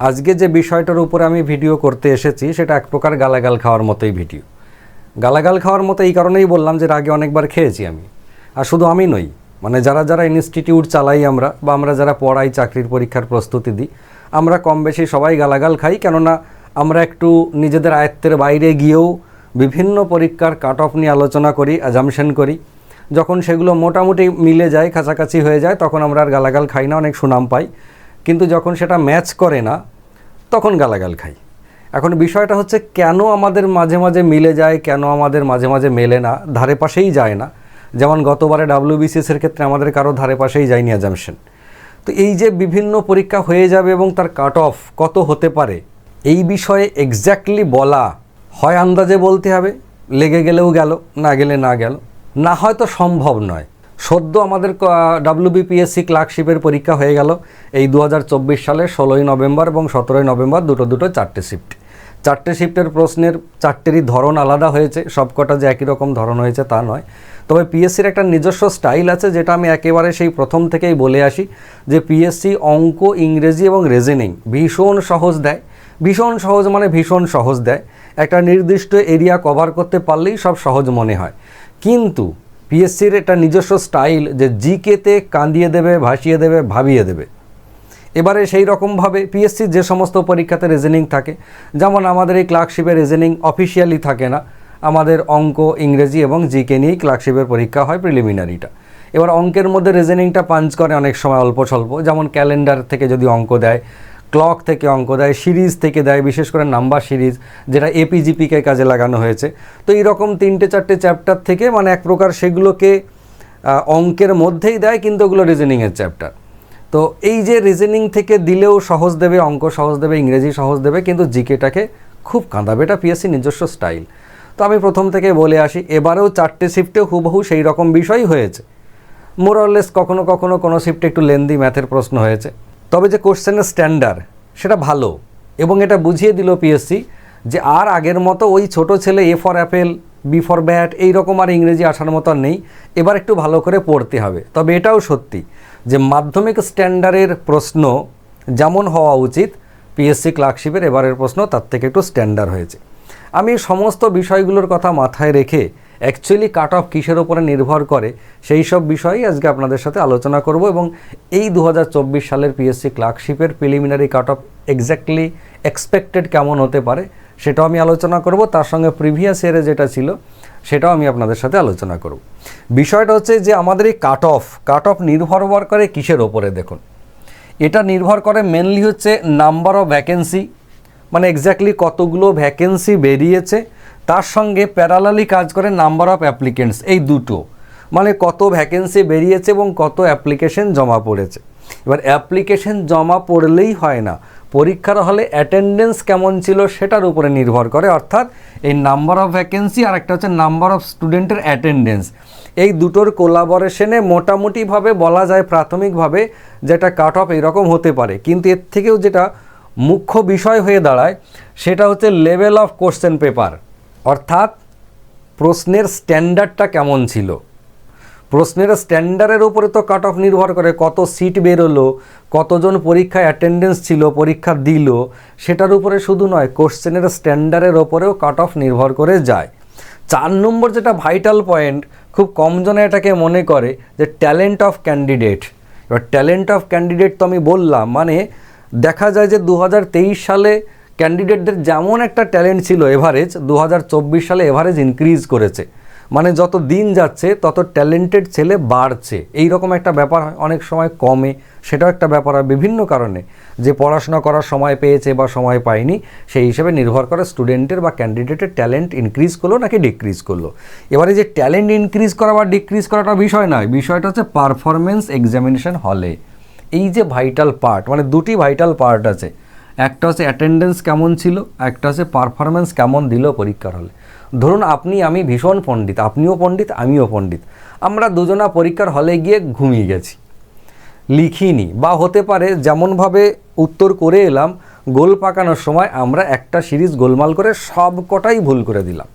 আজকে যে বিষয়টার উপরে আমি ভিডিও করতে এসেছি, সেটা এক প্রকার গালাগাল খাওয়ার মতোই ভিডিও। গালাগাল খাওয়ার মতো এই কারণেই বললাম যে আগে অনেকবার খেয়েছি আমি। আর শুধু আমি নই মানে যারা যারা ইনস্টিটিউট চালাই আমরা, বা আমরা যারা পড়াই, চাকরির পরীক্ষার প্রস্তুতি দিই, আমরা কম বেশি সবাই গালাগাল খাই, কেননা আমরা একটু নিজেদের আয়ত্তের বাইরে গিয়েও বিভিন্ন পরীক্ষার কাট অফ নিয়ে আলোচনা করি অ্যাজামশন করি। যখন সেগুলো মোটামুটি মিলে যায়, কাছাকাছি হয়ে যায়, তখন আমরা আর গালাগাল খাই না, অনেক সুনাম পাই। কিন্তু যখন সেটা ম্যাচ করে না, তখন গালাগাল খাই। এখন বিষয়টা হচ্ছে কেন আমাদের মাঝে মাঝে মিলে যায়, কেন আমাদের মাঝে মাঝে মেলে না, ধারে পাশেই যায় না? যেমন গতবারে ডাব্লিউবিসিএস এর ক্ষেত্রে আমাদের কারও ধারে পাশেই যায়নি অ্যাজামশন তো এই যে বিভিন্ন পরীক্ষা হয়ে যাবে এবং তার কাট অফ কত হতে পারে, এই বিষয়ে এক্স্যাক্টলি বলা হয় আন্দাজে বলতে হবে। লেগে গেলেও গেল, না গেলে না গেল। না হয়তো সম্ভব নয়। সদ্য আমাদের ডাব্লিউবিপিএসসি ক্লার্কশিপের পরীক্ষা হয়ে গেল। এই দু সালের ষোলোই নভেম্বর এবং সতেরোই নভেম্বর দুটো দুটো চারটে শিফট চারটে শিফটের প্রশ্নের চারটেরই ধরন আলাদা হয়েছে। সবকটা যে একই রকম ধরন হয়েছে তা নয়। তবে পিএসসির একটা নিজস্ব স্টাইল আছে যেটা আমি একেবারে সেই প্রথম থেকেই বলে আসি যে পিএসসি অঙ্ক, ইংরেজি এবং রেজেনিং ভীষণ সহজ দেয়। ভীষণ সহজ মানে ভীষণ সহজ দেয়। একটা নির্দিষ্ট এরিয়া কভার করতে পারলেই সব সহজ মনে হয়। কিন্তু পিএসসির একটা নিজস্ব স্টাইল যে জিকেতে কাঁদিয়ে দেবে, ভাসিয়ে দেবে, ভাবিয়ে দেবে। এবারে সেই রকমভাবে পিএসসির যে সমস্ত পরীক্ষাতে রিজনিং থাকে, যেমন আমাদের এই ক্লার্কশিপের রিজনিং অফিসিয়ালি থাকে না, আমাদের অঙ্ক, ইংরেজি এবং জিকে নিয়েই ক্লার্কশিপের পরীক্ষা হয় প্রিলিমিনারিটা এবার অঙ্কের মধ্যে রিজনিংটা পাঞ্চ করে অনেক সময় অল্প স্বল্প, যেমন ক্যালেন্ডার থেকে যদি অঙ্ক দেয় ক্লক থেকে অঙ্ক দেয়, সিরিজ থেকে দেয়, বিশেষ করে নাম্বার সিরিজ, যেটা এপিজিপিকে কাজে লাগানো হয়েছে। তো এইরকম তিনটে চারটে চ্যাপ্টার থেকে মানে এক প্রকার সেগুলোকে অঙ্কের মধ্যেই দেয়, কিন্তু ওগুলো রিজনিংয়ের চ্যাপ্টার। তো এই যে রিজনিং থেকে দিলেও সহজ দেবে, অঙ্ক সহজ দেবে, ইংরেজি সহজ দেবে, কিন্তু জিকেটাকে খুব কাঁদাবে, এটা পিএসসি নিজস্ব স্টাইল। তো আমি প্রথম থেকে বলে আসি, এবারেও চারটে শিফটে হুবহু সেই রকম বিষয়ই হয়েছে। মোরলেস কখনো কখনো কোনো শিফটে একটু লেন্দি ম্যাথের প্রশ্ন হয়েছে। তবে যে কোশ্চেনের স্ট্যান্ডার্ড সেটা ভালো। এবং এটা বুঝিয়ে দিল পিএসসি যে আর আগের মতো ওই ছোট ছেলে A for apple B for bat এই রকম আর ইংরেজি আসার মতো নেই। এবার একটু ভালো করে পড়তে হবে। তবে এটাও সত্যি যে মাধ্যমিক স্ট্যান্ডার্ডের প্রশ্ন যেমন হওয়া উচিত পিএসসি ক্লার্কশিপের এবারের প্রশ্ন তার থেকে একটু স্ট্যান্ডার্ড হয়েছে। আমি সমস্ত বিষয়গুলোর কথা মাথায় রেখে অ্যাকচুয়ালি কাট অফ কিসের ওপরে নির্ভর করে, সেই সব বিষয়ই আজকে আপনাদের সাথে আলোচনা করব এবং এই দু হাজার চব্বিশ সালের PSC ক্লার্কশিপের preliminary cut off exactly expected কেমন হতে পারে, সেটাও আমি আলোচনা করব। তার সঙ্গে প্রিভিয়াস ইয়ারে যেটা ছিল, সেটাও আমি আপনাদের সাথে আলোচনা করব। বিষয়টা হচ্ছে যে আমাদের এই কাট অফ কাট অফ নির্ভর করে কিসের ওপরে দেখুন। এটা নির্ভর করে মেনলি হচ্ছে নাম্বার অফ ভ্যাকেন্সি মানে এক্স্যাক্টলি কতগুলো ভ্যাকেন্সি বেরিয়েছে তার সঙ্গে প্যারালালি কাজ করে নাম্বার অফ অ্যাপ্লিকেন্টস এই দুটো। মানে কত ভ্যাকেন্সি বেরিয়েছে এবং কত অ্যাপ্লিকেশন জমা পড়েছে। এবার অ্যাপ্লিকেশন জমা পড়লেই হয় না। পরীক্ষার হলে অ্যাটেন্ডেন্স কেমন ছিল সেটার উপরে নির্ভর করে। অর্থাৎ এই নাম্বার অফ ভ্যাকেন্সি আর একটা হচ্ছে নাম্বার অফ স্টুডেন্টের অ্যাটেন্ডেন্স এই দুটোর কোলাবরেশনে মোটামুটিভাবে বলা যায় প্রাথমিকভাবে যেটা কাট অফ এইরকম হতে পারে। কিন্তু এর থেকেও যেটা মুখ্য বিষয় হয়ে দাঁড়ায়, সেটা হচ্ছে লেভেল অফ কোশ্চেন পেপার অর্থাৎ প্রশ্নের স্ট্যান্ডার্ডটা কেমন ছিল? প্রশ্নের স্ট্যান্ডার্ডের উপরে তো কাট অফ নির্ভর করে কত সিট বেরোলো, কতজন পরীক্ষায় অ্যাটেন্ডেন্স ছিল, পরীক্ষা দিল, সেটার উপরে শুধু নয় কোশ্চেনের স্ট্যান্ডার্ডের ওপরেও কাট অফ নির্ভর করে যায়। চার নম্বর যেটা ভাইটাল পয়েন্ট খুব কমজনে এটাকে মনে করে যে ট্যালেন্ট অফ ক্যান্ডিডেট এবার ট্যালেন্ট অফ ক্যান্ডিডেট তো আমি বললাম মানে দেখা যায় যে দু হাজার তেইশ সালে ক্যান্ডিডেটদের যেমন একটা ট্যালেন্ট ছিল এভারেজ দু হাজার চব্বিশ সালে এভারেজ ইনক্রিজ করেছে। মানে যত দিন যাচ্ছে, তত ট্যালেন্টেড ছেলে বাড়ছে। এই রকম একটা ব্যাপার হয় অনেক সময় কমে। সেটাও একটা ব্যাপার হয় বিভিন্ন কারণে। যে পড়াশোনা করার সময় পেয়েছে বা সময় পায়নি, সেই হিসেবে নির্ভর করে স্টুডেন্টের বা ক্যান্ডিডেটের ট্যালেন্ট ইনক্রিজ করল নাকি ডিক্রিজ করল। এবারে যে ট্যালেন্ট ইনক্রিজ করা বা ডিক্রিজ করাটা বিষয় নয়, বিষয়টা হচ্ছে পারফরমেন্স এক্সামিনেশন হলে এই যে ভাইটাল পার্ট মানে দুটি ভাইটাল পার্ট আছে। একটা হচ্ছে অ্যাটেন্ডেন্স কেমন ছিল, একটা হচ্ছে পারফরমেন্স কেমন দিল পরীক্ষার হলে। ধরুন আপনি, আমি ভীষণ পণ্ডিত, আপনিও পণ্ডিত, আমিও পণ্ডিত। আমরা দুজনা পরীক্ষার হলে গিয়ে ঘুমিয়ে গেছি। লিখিনি, বা হতে পারে যেমনভাবে উত্তর করে এলাম, গোল পাকানোর সময় আমরা একটা সিরিজ গোলমাল করে সব কটাই ভুল করে দিলাম।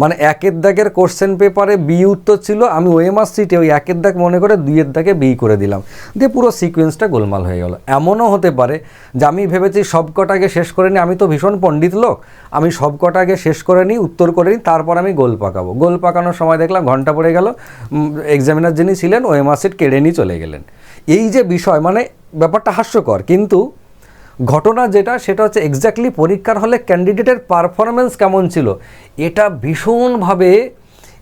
মানে একের দাগের কোশ্চেন পেপারে বি উত্তর ছিল, আমি ওএমআর সিটে ওই একের দাগ মনে করে দুইয়ের দাগে বি করে দিলাম। দিয়ে পুরো সিকোয়েন্সটা গোলমাল হয়ে গেল। এমনও হতে পারে যে আমি ভেবেছি সব কটাকে শেষ করে নিই আমি তো ভীষণ পণ্ডিত লোক। আমি সব কটাকে শেষ করে নিই উত্তর করে নিই তারপর আমি গোল পাকাবো। গোল পাকানোর সময় দেখলাম ঘণ্টা পড়ে গেল এক্সামিনার যিনি ছিলেন ওএমআর সিট কেড়ে নিয়ে চলে গেলেন। এই যে বিষয় মানে ব্যাপারটা হাস্যকর। কিন্তু ঘটনা যেটা, সেটা হচ্ছে এক্স্যাক্টলি পরীক্ষার হলে ক্যান্ডিডেটের পারফরমেন্স কেমন ছিল। এটা ভীষণভাবে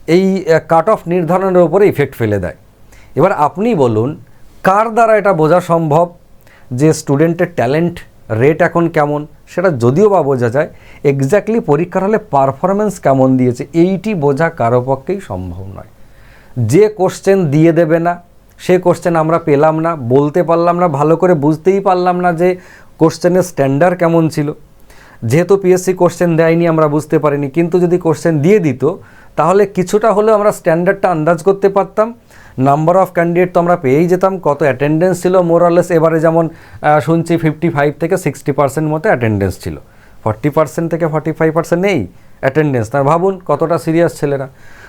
এই কাট অফ নির্ধারণের উপরে ইফেক্ট ফেলে দেয়। এবার আপনি বলুন, কার দ্বারা এটা বোঝা সম্ভব? যে স্টুডেন্টের ট্যালেন্ট রেট এখন কেমন? সেটা যদিও বা বোঝা যায় এক্স্যাক্টলি পরীক্ষার হলে পারফরমেন্স কেমন দিয়েছে? এইটি বোঝা কারও পক্ষেই সম্ভব নয়। যে কোশ্চেন দিয়ে দেবে না, সে কোশ্চেন আমরা পেলাম না, বলতে পারলাম না, ভালো করে বুঝতেই পারলাম না যে কোশ্চেনের স্ট্যান্ডার্ড কেমন ছিল? যেহেতু পিএসসি কোশ্চেন দেয়নি, আমরা বুঝতে পারিনি, কিন্তু যদি কোশ্চেন দিয়ে দিত, তাহলে কিছুটা হলেও আমরা স্ট্যান্ডার্ডটা আন্দাজ করতে পারতাম। নাম্বার অফ ক্যান্ডিডেট তো আমরা পেয়েই যেতাম, কত অ্যাটেন্ডেন্স ছিল মোরালেস এবারে যেমন শুনছি ফিফটি ফাইভ থেকে সিক্সটি পার্সেন্ট মতো অ্যাটেন্ডেন্স ছিল। ফর্টি পার্সেন্ট থেকে ফর্টি ফাইভ পার্সেন্ট নেই অ্যাটেন্ডেন্স তার ভাবুন কতটা সিরিয়াস ছেলেরা।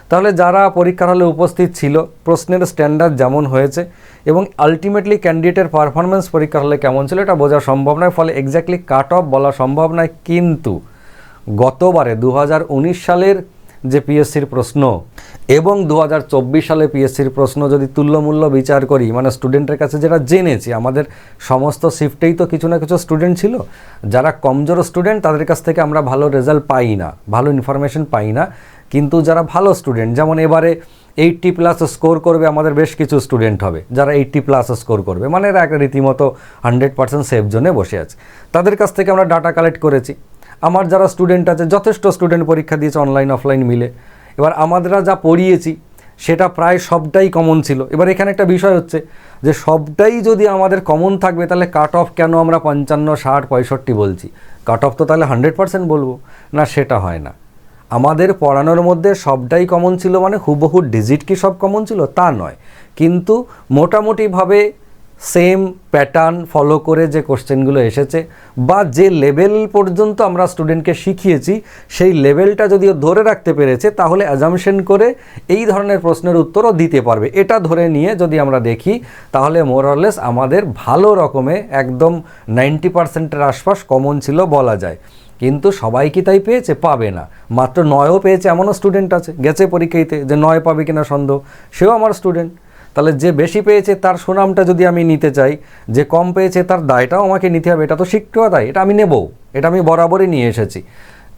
তাহলে যারা পরীক্ষার হলে উপস্থিত ছিল, প্রশ্নের স্ট্যান্ডার্ড যেমন হয়েছে এবং আলটিমেটলি ক্যান্ডিডেটের পারফরমেন্স পরীক্ষার হলে কেমন ছিল এটা বোঝা সম্ভব নয়, ফলে এক্স্যাক্টলি কাট অফ বলা সম্ভব নয়। কিন্তু গতবারে দু হাজার উনিশ সালের যে পিএসসির প্রশ্ন এবং দু হাজার চব্বিশ সালে পিএসসির প্রশ্ন যদি তুল্যমূল্য বিচার করি মানে স্টুডেন্টের কাছে যেটা জেনেছি, আমাদের সমস্ত শিফটেই তো কিছু না কিছু স্টুডেন্ট ছিল, যারা কমজোর স্টুডেন্ট তাদের কাছ থেকে আমরা ভালো রেজাল্ট পাই না, ভালো ইনফরমেশন পাই না। কিন্তু যারা ভালো স্টুডেন্ট যেমন এবারে এইটটি প্লাস স্কোর করবে, আমাদের বেশ কিছু স্টুডেন্ট হবে, যারা এইটটি প্লাস স্কোর করবে। মানে এরা একটা রীতিমতো হান্ড্রেড পার্সেন্ট সেফ জোনে বসে আছে। তাদের কাছ থেকে আমরা ডাটা কালেক্ট করেছি। আমার যারা স্টুডেন্ট আছে, যথেষ্ট স্টুডেন্ট পরীক্ষা দিয়েছে অনলাইন অফলাইন মিলে। এবার আমাদেরা যা পড়িয়েছি, সেটা প্রায় সবটাই কমন ছিল। এবার এখানে একটা বিষয় হচ্ছে যে, সবটাই যদি আমাদের কমন থাকবে, তাহলে কাট অফ কেন আমরা পঞ্চান্ন, ষাট, পঁয়ষট্টি বলছি? কাট অফ তো তাহলে হান্ড্রেড পার্সেন্ট বলব। না, সেটা হয় না। আমাদের পড়ানোর মধ্যে সবটাই কমন ছিল মানে হুবহু ডিজিট কি সব কমন ছিল? তা নয়। কিন্তু মোটামুটিভাবে সেম প্যাটার্ন ফলো করে যে কোশ্চেনগুলো এসেছে বা যে লেভেল পর্যন্ত আমরা স্টুডেন্টকে শিখিয়েছি, সেই লেভেলটা যদিও ধরে রাখতে পেরেছে, তাহলে অ্যাজামশন করে এই ধরনের প্রশ্নের উত্তরও দিতে পারবে। এটা ধরে নিয়ে যদি আমরা দেখি, তাহলে মোরলেস আমাদের ভালো রকমে একদম নাইনটি পার্সেন্টের আশপাশ কমন ছিল বলা যায়। কিন্তু সবাই কি তাই পেয়েছে? পাবে না। মাত্র নয়ও পেয়েছে, এমনও স্টুডেন্ট আছে। গেছে পরীক্ষাইতে যে নয় পাবে কিনা সন্দেহ। সেও আমার স্টুডেন্ট তাহলে যে বেশি পেয়েছে তার সুনামটা যদি আমি নিতে চাই, যে কম পেয়েছে তার দায়টাও আমাকে নিতে হবে। এটা তো শিক্ষা দায়, এটা আমি নেব এটা আমি বরাবরই নিয়ে এসেছি।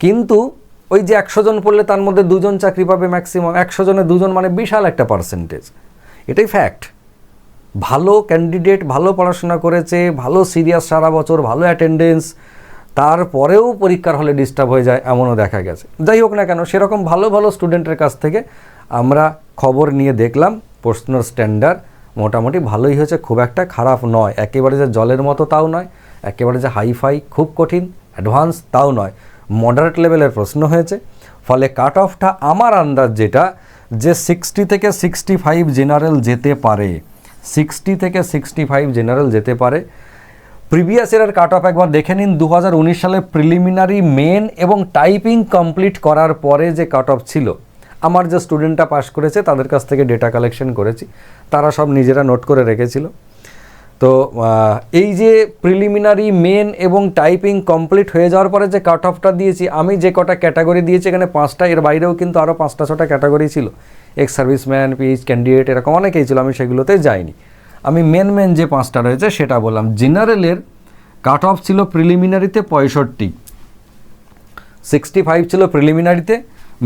কিন্তু ওই যে একশো জন পড়লে তার মধ্যে দুজন চাকরি পাবে ম্যাক্সিমাম একশো জনে দুজন মানে বিশাল একটা পার্সেন্টেজ এটাই ফ্যাক্ট ভালো ক্যান্ডিডেট ভালো পড়াশোনা করেছে, ভালো সিরিয়াস সারা বছর, ভালো অ্যাটেন্ডেন্স তারপরেও পরীক্ষার হলে ডিস্টার্ব হয়ে যায়, এমনও দেখা গেছে। যাই হোক না কেন, সেরকম ভালো ভালো স্টুডেন্টের কাছ থেকে আমরা খবর নিয়ে দেখলাম প্রশ্নর স্ট্যান্ডার্ড মোটামুটি ভালোই হয়েছে, খুব একটা খারাপ নয়। একেবারে যে জলের মতো তাও নয়, একেবারে যে হাইফাই খুব কঠিন অ্যাডভান্স তাও নয়। মডারেট লেভেলের প্রশ্ন হয়েছে। ফলে কাট অফটা আমার আন্দাজ যেটা, যে সিক্সটি থেকে সিক্সটি ফাইভ জেনারেল যেতে পারে। সিক্সটি থেকে সিক্সটি ফাইভ জেনারেল যেতে পারে। প্রিভিয়াস ইয়ারের কাট অফ একবার দেখে নিন। দু হাজার উনিশ সালে প্রিলিমিনারি মেন এবং টাইপিং কমপ্লিট করার পরে যে কাট অফ ছিল, আমার যে স্টুডেন্টটা পাস করেছে, তাদের কাছ থেকে ডেটা কালেকশন করেছি। তারা সব নিজেরা নোট করে রেখেছিল। তো এই যে প্রিলিমিনারি মেন এবং টাইপিং কমপ্লিট হয়ে যাওয়ার পরে যে কাট অফটা দিয়েছি, আমি যে কটা ক্যাটাগরি দিয়েছি, এখানে পাঁচটা, এর বাইরেও কিন্তু আরও পাঁচটা, ছটা ক্যাটাগরি ছিল। এক্স সার্ভিসম্যান, পিএইচ ক্যান্ডিডেট, এরকম অনেকেই ছিল, আমি সেগুলোতে যাইনি। আমি মেন মেন যে পাঁচটা রয়েছে সেটা বললাম। জেনারেলের কাট অফ ছিল প্রিলিমিনারিতে পঁয়ষট্টি। সিক্সটি ফাইভ ছিল প্রিলিমিনারিতে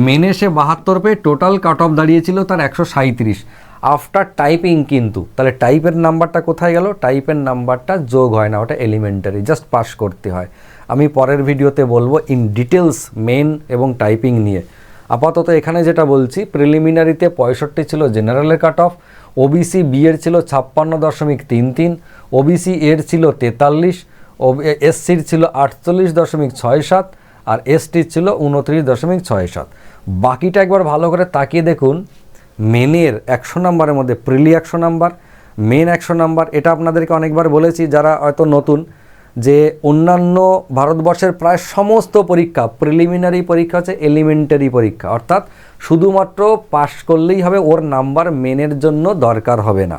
মেনে সে বাহাত্তর পেয়ে টোটাল কাট অফ দাঁড়িয়েছিল তার একশো সাঁত্রিশ আফটার টাইপিং কিন্তু, তাহলে টাইপের নাম্বারটা কোথায় গেল? টাইপের নাম্বারটা যোগ হয় না, ওটা এলিমেন্টারি জাস্ট পাস করতে হয়। আমি পরের ভিডিওতে বলব ইন ডিটেলস মেন এবং টাইপিং নিয়ে। আপাতত এখানে যেটা বলছি প্রিলিমিনারিতে পঁয়ষট্টি ছিল জেনারেলের কাট অফ ওবিসি বি এর ছিল ছাপ্পান্ন দশমিক তিন তিন ওবিসি এর ছিল তেতাল্লিশ এসসির ছিল আটচল্লিশ দশমিক ছয় সাত আর এসটির ছিল উনত্রিশ দশমিক ছয় সাত। বাকিটা একবার ভালো করে তাকিয়ে দেখুন। মেনের একশো নাম্বারের মধ্যে প্রিলি একশো নাম্বার মেন একশো নাম্বার, এটা আপনাদেরকে অনেকবার বলেছি, যারা হয়তো নতুন যে অন্যান্য ভারতবর্ষের প্রায় সমস্ত পরীক্ষা প্রিলিমিনারি পরীক্ষা হচ্ছে এলিমেন্টারি পরীক্ষা। অর্থাৎ শুধুমাত্র পাশ করলেই হবে, ওর নাম্বার মেনের জন্য দরকার হবে না।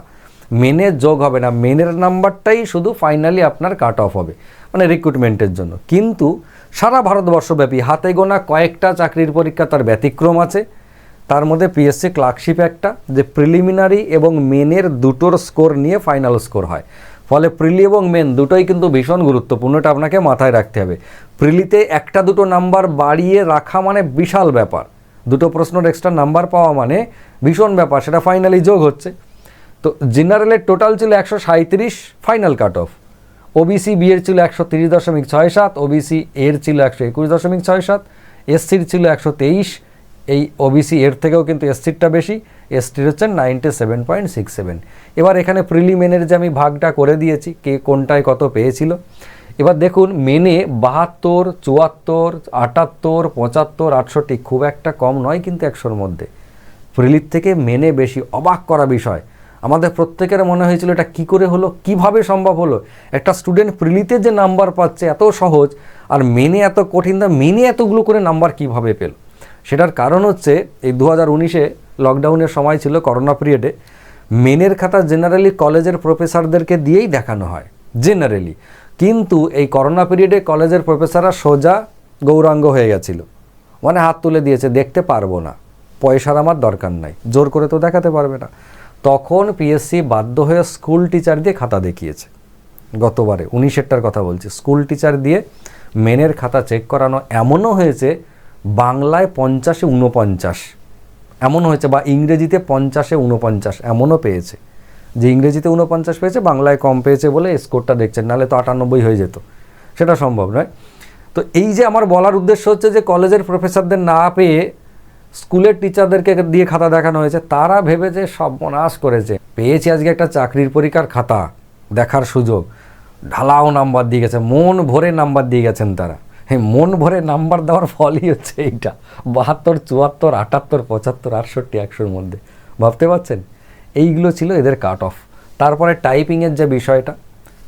মেনে যোগ হবে না মেনের নাম্বারটাই শুধু ফাইনালি আপনার কাট অফ হবে মানে রিক্রুটমেন্টের জন্য। কিন্তু সারা ভারতবর্ষব্যাপী হাতে গোনা কয়েকটা চাকরির পরীক্ষা তার ব্যতিক্রম আছে। তার মধ্যে পিএসসি ক্লার্কশিপ একটা, যে প্রিলিমিনারি এবং মেনের দুটোর স্কোর নিয়ে ফাইনাল স্কোর হয়। ফলে প্রিলি এবং মেন দুটোই কিন্তু ভীষণ গুরুত্বপূর্ণ, এটা আপনাকে মাথায় রাখতে হবে। প্রিলিতে একটা দুটো নাম্বার বাড়িয়ে রাখা মানে বিশাল ব্যাপার। দুটো প্রশ্নের এক্সট্রা নাম্বার পাওয়া মানে ভীষণ ব্যাপার, সেটা ফাইনালি যোগ হচ্ছে। তো জেনারেলের টোটাল ছিল একশো সাঁত্রিশ final cut off OBC B এর ছিল একশো তিরিশ দশমিক ছয় সাত ওবিসি এর ছিল একশো একুশ দশমিক ছয় সাত এসসির ছিল একশো তেইশ এই ওবিসি এর থেকেও কিন্তু এসসিরটা বেশি এসটির হচ্ছে ninety seven point six seven এবার এখানে প্রিলিমেনের যে আমি ভাগটা করে দিয়েছি, কে কোনটায় কত পেয়েছিল, এবার দেখুন মেনে বাহাত্তর, চুয়াত্তর, আটাত্তর, পঁচাত্তর, আটষট্টি খুব একটা কম নয় কিন্তু একশোর মধ্যে। প্রিলির থেকে মেনে বেশি অবাক করা বিষয়। আমাদের প্রত্যেকের মনে হয়েছিল এটা কি করে হলো, কীভাবে সম্ভব হলো? একটা স্টুডেন্ট প্রিলিতে যে নাম্বার পাচ্ছে এত সহজ, আর মেনে এত কঠিন, তা মেনে এতগুলো করে নাম্বার কীভাবে পেল? সেটার কারণ হচ্ছে এই দু হাজার উনিশে লকডাউনের সময় ছিল করোনা পিরিয়ডে মেনের খাতা জেনারেলি কলেজের প্রফেসরদেরকে দিয়েই দেখানো হয় জেনারেলি কিন্তু এই করোনা পিরিয়ডে কলেজের প্রফেসররা সোজা গৌরাঙ্গ হয়ে গেছিল। মানে হাত তুলে দিয়েছে, দেখতে পারব না। পয়সার আমার দরকার নাই। জোর করে তো দেখাতে পারবে না। তখন পিএসসি বাধ্য হয়ে স্কুল টিচার দিয়ে খাতা দেখিয়েছে। গতবারে, উনিশেরটার কথা বলছি। স্কুল টিচার দিয়ে মেনের খাতা চেক করানো এমনও হয়েছে বাংলায় পঞ্চাশে উনপঞ্চাশ এমন হয়েছে বা ইংরেজিতে পঞ্চাশে উনপঞ্চাশ এমনও পেয়েছে। যে ইংরেজিতে উনপঞ্চাশ পেয়েছে, বাংলায় কম পেয়েছে বলে স্কোরটা দেখছেন, নাহলে তো আটানব্বই হয়ে যেত। সেটা সম্ভব নয়। তো এই যে আমার বলার উদ্দেশ্য হচ্ছে যে কলেজের প্রফেসরদের না পেয়ে স্কুলের টিচারদেরকে দিয়ে খাতা দেখানো হয়েছে, তারা ভেবেছে সর্বনাশ করেছে। পেয়েছি আজকে একটা চাকরির পরীক্ষার খাতা, দেখার সুযোগ। ঢালাও নাম্বার দিয়ে গেছে, মন ভরে নাম্বার দিয়ে গেছেন তারা। হ্যাঁ মন ভরে নাম্বার দেওয়ার ফলই হচ্ছে এইটা। বাহাত্তর, চুয়াত্তর, আটাত্তর, পঁচাত্তর, আটষট্টি, একশোর মধ্যে। ভাবতে পারছেন? এইগুলো ছিল এদের কাট অফ তারপরে টাইপিংয়ের যে বিষয়টা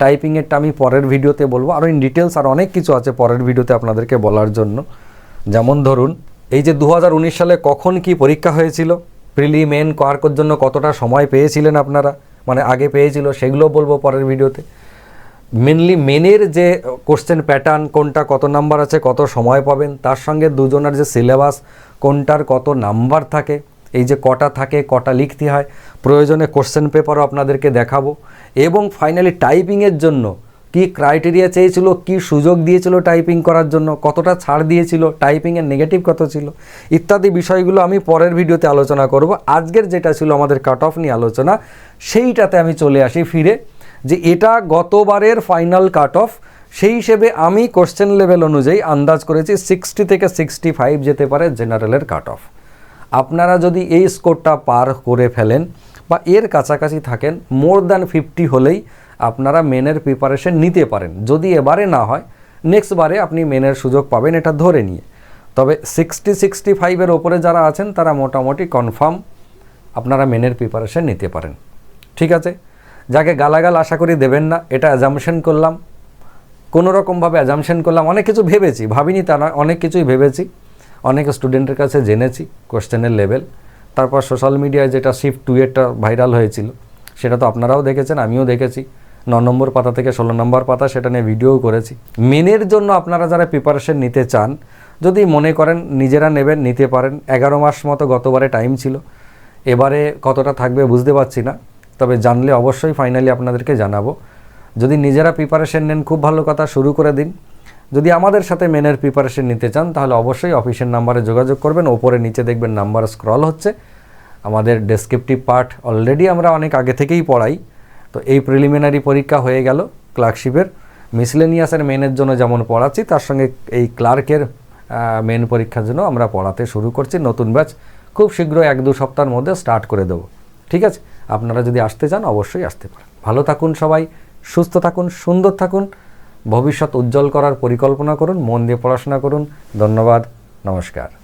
টাইপিংয়েরটা আমি পরের ভিডিওতে বলব। আরও ইন ডিটেলস আর অনেক কিছু আছে পরের ভিডিওতে আপনাদেরকে বলার জন্য। যেমন ধরুন, এই যে দু হাজার উনিশ সালে কখন কি পরীক্ষা হয়েছিল প্রিলি মেন কার জন্য কতটা সময় পেয়েছিলেন আপনারা? মানে আগে পেয়েছিল সেগুলো বলব পরের ভিডিওতে। মেনলি মেনের যে কোশ্চেন প্যাটার্ন কোনটা, কত নাম্বার আছে, কত সময় পাবেন, তার সঙ্গে দুজনের যে সিলেবাস কোনটার কত নাম্বার থাকে, এই যে কটা থাকে, কটা লিখতে হয়, প্রয়োজনে কোশ্চেন পেপারও আপনাদেরকে দেখাবো। এবং ফাইনালি টাইপিংয়ের জন্য কি ক্রাইটেরিয়া চেয়েছিল, কি সুযোগ দিয়েছিল টাইপিং করার জন্য, কতটা ছাড় দিয়েছিল টাইপিংয়ের নেগেটিভ কত ছিল, ইত্যাদি বিষয়গুলো আমি পরের ভিডিওতে আলোচনা করব। আজকের যেটা ছিল আমাদের কাট অফ নিয়ে আলোচনা, সেইটাতে আমি চলে আসি ফিরে। যে এটা গতবারের ফাইনাল কাট অফ সেই হিসেবে আমি কোশ্চেন লেভেল অনুযায়ী আন্দাজ করেছি সিক্সটি থেকে সিক্সটি ফাইভ যেতে পারে জেনারেলের কাট অফ আপনারা যদি এই স্কোরটা পার করে ফেলেন বা এর কাছাকাছি থাকেন মোর দ্যান ফিফটি হলেই আপনারা মেনের প্রিপারেশন নিতে পারেন। যদি এবারে না হয় নেক্সট বারে আপনি মেনের সুযোগ পাবেন এটা ধরে নিয়ে। তবে সিক্সটি সিক্সটি ফাইভের ওপরে যারা আছেন, তারা মোটামুটি কনফার্ম আপনারা মেনের প্রিপারেশন নিতে পারেন। ঠিক আছে? যাকে গালাগাল আশা করি দেবেন না, এটা অ্যাজামশন করলাম। কোনো রকমভাবে অ্যাজামশন করলাম। অনেক কিছু ভেবেছি, ভাবিনি তা নয়, অনেক কিছুই ভেবেছি। অনেক স্টুডেন্টের কাছে জেনেছি কোশ্চেনের লেভেল তারপর সোশ্যাল মিডিয়ায় যেটা শিফট টু ভাইরাল হয়েছিল, সেটা তো আপনারাও দেখেছেন, আমিও দেখেছি। ন নম্বর পাতা থেকে ষোলো নম্বর পাতা সেটা নিয়ে ভিডিও করেছি। মেনের জন্য আপনারা যারা প্রিপারেশন নিতে চান, যদি মনে করেন নিজেরা নেবেন, নিতে পারেন। এগারো মাস মতো গতবারে টাইম ছিল। এবারে কতটা থাকবে বুঝতে পারছি না। তবে জানলে অবশ্যই ফাইনালি আপনাদেরকে জানাব। যদি নিজেরা প্রিপারেশন নেন, খুব ভালো কথা, শুরু করে দিন। যদি আমাদের সাথে মেনের প্রিপারেশন নিতে চান, তাহলে অবশ্যই অফিসের নাম্বারে যোগাযোগ করবেন। ওপরে নিচে দেখবেন নাম্বার স্ক্রল হচ্ছে। আমাদের ডেসক্রিপটিভ পার্ট অলরেডি আমরা অনেক আগে থেকেই পড়াই। তো এই প্রিলিমিনারি পরীক্ষা হয়ে গেল ক্লার্কশিপের মিসলেনিয়াসের মেনের জন্য যেমন পড়াচ্ছি, তার সঙ্গে এই ক্লার্কের মেন পরীক্ষার জন্য আমরা পড়াতে শুরু করছি। নতুন ব্যাচ খুব শীঘ্র এক দু সপ্তাহের মধ্যে স্টার্ট করে দেবো। ঠিক আছে? আপনারা যদি আসতে চান, অবশ্যই আসতে পারেন। ভালো থাকুন সবাই, সুস্থ থাকুন, সুন্দর থাকুন, ভবিষ্যৎ উজ্জ্বল করার পরিকল্পনা করুন, মন দিয়ে পড়াশোনা করুন। ধন্যবাদ, নমস্কার।